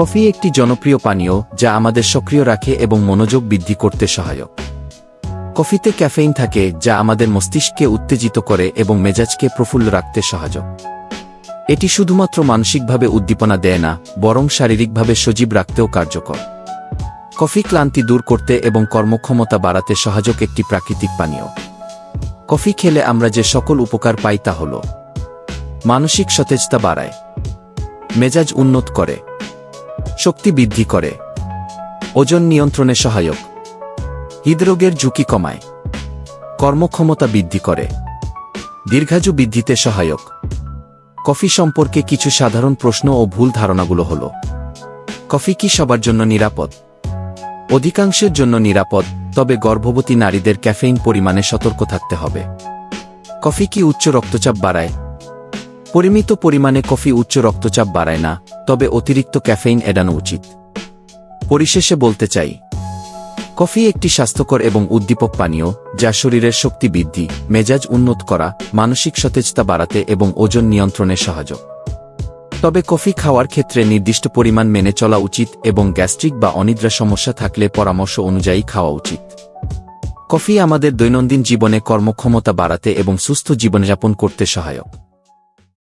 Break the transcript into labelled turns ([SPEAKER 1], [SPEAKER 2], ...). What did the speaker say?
[SPEAKER 1] Coffee একটি জনপ্রিয় পানীয়, যা আমাদের সক্রিয় রাখে এবং মনোযোগ বৃদ্ধি করতে সহায়ক। কফিতে ক্যাফেইন থাকে, যা আমাদের মস্তিষ্ককে উত্তেজিত করে এবং মেজাজকে প্রফুল্ল রাখতে সহায়ক। এটি শুধুমাত্র মানসিকভাবে উদ্দীপনা দেয় না, বরং শারীরিকভাবে সজীব রাখতেও কার্যকর। কফি ক্লান্তি দূর করতে এবং কর্মক্ষমতা বাড়াতে সহায়ক একটি প্রাকৃতিক পানীয়। কফি খেলে আমরা যে সকল উপকার পাই তা হল মানসিক সতেজতা বাড়ায়। মেজাজ উন্নত করে। শক্তি বৃদ্ধি করে। ওজন নিয়ন্ত্রণে সহায়ক। হৃদরোগের ঝুঁকি কমায়। কর্মক্ষমতা বৃদ্ধি করে। দীর্ঘায়ু বৃদ্ধিতে সহায়ক। কফি সম্পর্কে কিছু সাধারণ প্রশ্ন ও ভুল ধারণাগুলো হল, কফি কি সবার জন্য নিরাপদ? অধিকাংশের জন্য নিরাপদ, তবে গর্ভবতী নারীদের ক্যাফেইন পরিমাণে সতর্ক থাকতে হবে। কফি কি উচ্চ রক্তচাপ বাড়ায়? পরিমিত পরিমাণে কফি উচ্চ রক্তচাপ বাড়ায় না। তবে অতিরিক্ত ক্যাফেইন এড়ানো উচিত। পরিশেষে বলতে চাই, কফি একটি স্বাস্থ্যকর এবং উদ্দীপক পানীয়, যা শরীরের শক্তি বৃদ্ধি, মেজাজ উন্নত করা, মানসিক সতেজতা বাড়াতে এবং ওজন নিয়ন্ত্রণে সহায়ক। তবে কফি খাওয়ার ক্ষেত্রে নির্দিষ্ট পরিমাণ মেনে চলা উচিত এবং গ্যাস্ট্রিক বা অনিদ্রা সমস্যা থাকলে পরামর্শ অনুযায়ী খাওয়া উচিত। কফি আমাদের দৈনন্দিন জীবনে কর্মক্ষমতা বাড়াতে এবং সুস্থ জীবনযাপন করতে সহায়ক।